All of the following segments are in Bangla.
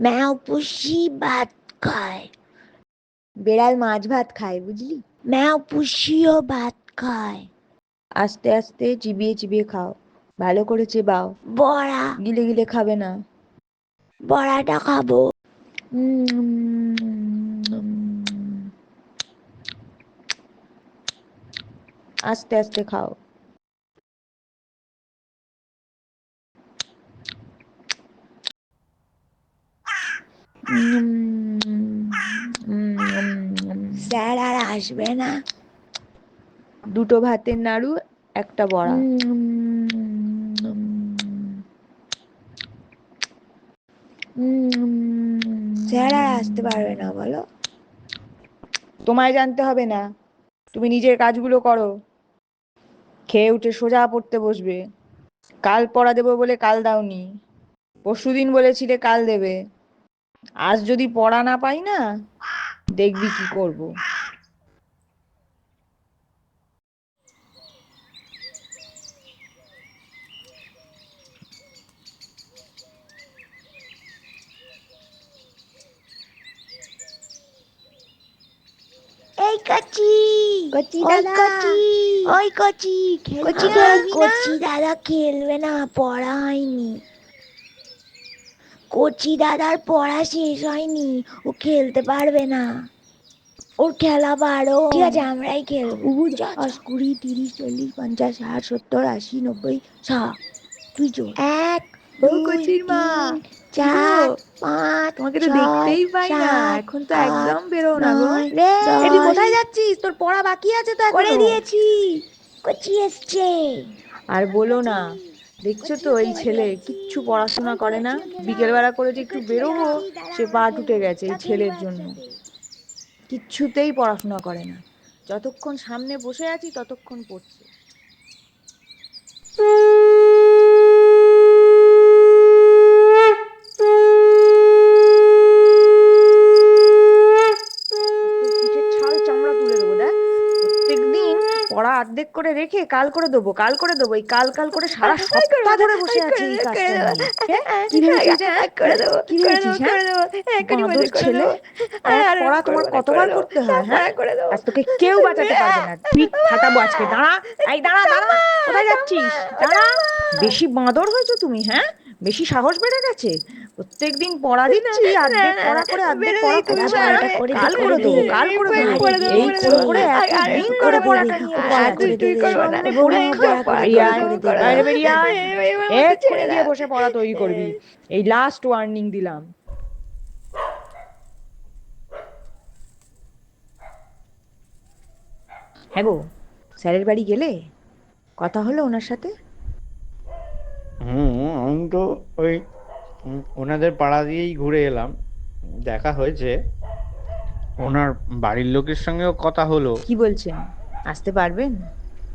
ম্যাও পুষি ভাত খায় বেড়াল মাছ ভাত খায় বুঝলি ম্যাও পুষিও ভাত খায় আস্তে আস্তে চিবিয়ে চিবিয়ে খাও ভালো করে চেবাও বড়া গিলে গিলে খাবে না বড়াটা খাব আস্তে আস্তে খাও স্যার আর আসবে না। দুটো ভাতের নাড়ু একটা বড়া। স্যার আর আসতে পারবে না বলো। তোমায় জানতে হবে না তুমি নিজের কাজগুলো করো। খেয়ে উঠে সোজা পড়তে বসবে। কাল পড়া দেবো বলে কাল দাওনি। পরশুদিন বলেছিলে কাল দেবে। আজ যদি পড়া না পাই না দেখবি কি করব এই কচি কচি দাদা। কচি ওই কচি? কচি দাদা খেলবে না পড়া হয়নি কচি দাদার পড়া শেষ হয়নি। ও খেলতে পারবে না। ওর খেলা বারো। ঠিক আছে আমরাই খেলব। দশ কুড়ি তিরিশ চল্লিশ পঞ্চাশ ষাট সত্তর আশি নব্বই ছ তুই জোর এক কচির মা, চার পাঁচ তোমাকে তো দেখতেই পাই না। এখন তো একদম বেরো না গো। নয়, তুই কোথায় যাচ্ছিস? তোর পড়া বাকি আছে তো করে দিয়েছি। কচি এসছে। আর বলো না। দেখছ তো এই ছেলে, কিচ্ছু পড়াশোনা করে না। বিকেলবেলা করে যে একটু বেরোবো, সে পা টুটে গেছে এই ছেলের জন্য। কিচ্ছুতেই পড়াশোনা করে না। যতক্ষণ সামনে বসে আছি, ততক্ষণ পড়ছে। পড়া অর্ধেক করে রেখে কাল করে দেবো কাল করে দেবো এই কাল কাল করে সারা সপ্তাহ ধরে বসে আছি এই কাজটা হ্যাঁ? হ্যাঁ? হ্যাঁ ছেলে পড়া তোমার কতবার করতে হয় হ্যাঁ? করে দেবো। তোকে কেউ বাঁচাতে পারবে না। পিঠ ফাটাবো আজকে দাঁড়া এই দাঁড়া দাঁড়া কোথায় যাচ্ছিস? দাঁড়া বেশি বাঁদর হয়েছো তুমি হ্যাঁ? বেশি সাহস বেড়ে গেছে? প্রত্যেকদিন পড়া দিচ্ছি অর্ধেক পড়া করে অর্ধেক পড়া পড়াটা আর করে কাল করে করে দেবো দে। কাল করে করে দেবো করে দেবো, এই করে করে। করে একদিন করে করে করে পরীক্ষা, দে, করে দে, এই আয়, করে দে, করে বাইরে দে। বেরিয়ে আয়। এই, এক্ষুনি গিয়ে বসে পড়া তৈরি করবি এই লাস্ট ওয়ার্নিং দিলাম হ্যাঁ গো স্যারের বাড়ি গেলে কথা হলো ওনার সাথে হুম আমি তো ওই ওনাদের পাড়া দিয়েই ঘুরে এলাম। দেখা হয়েছে ওনার বাড়ির লোকের সঙ্গেও কথা হলো। কি বলছেন? আসতে পারবেন?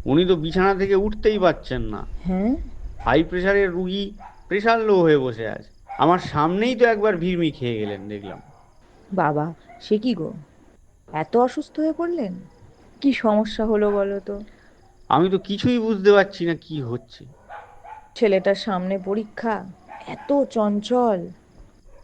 উনি তো বিছানা থেকে উঠতেই পারছেন না। হ্যাঁ? হাই প্রেশারের রুগী প্রেশার লো হয়ে বসে আছে। আমার সামনেই তো একবার ভিড়মি খেয়ে গেলেন দেখলাম। বাবা সে কি গো? এত অসুস্থ হয়ে পড়লেন? কি সমস্যা হলো বলো তো? আমি তো কিছুই বুঝতে পারছি না কি হচ্ছে। ছেলেটার সামনে পরীক্ষা? এত চঞ্চল।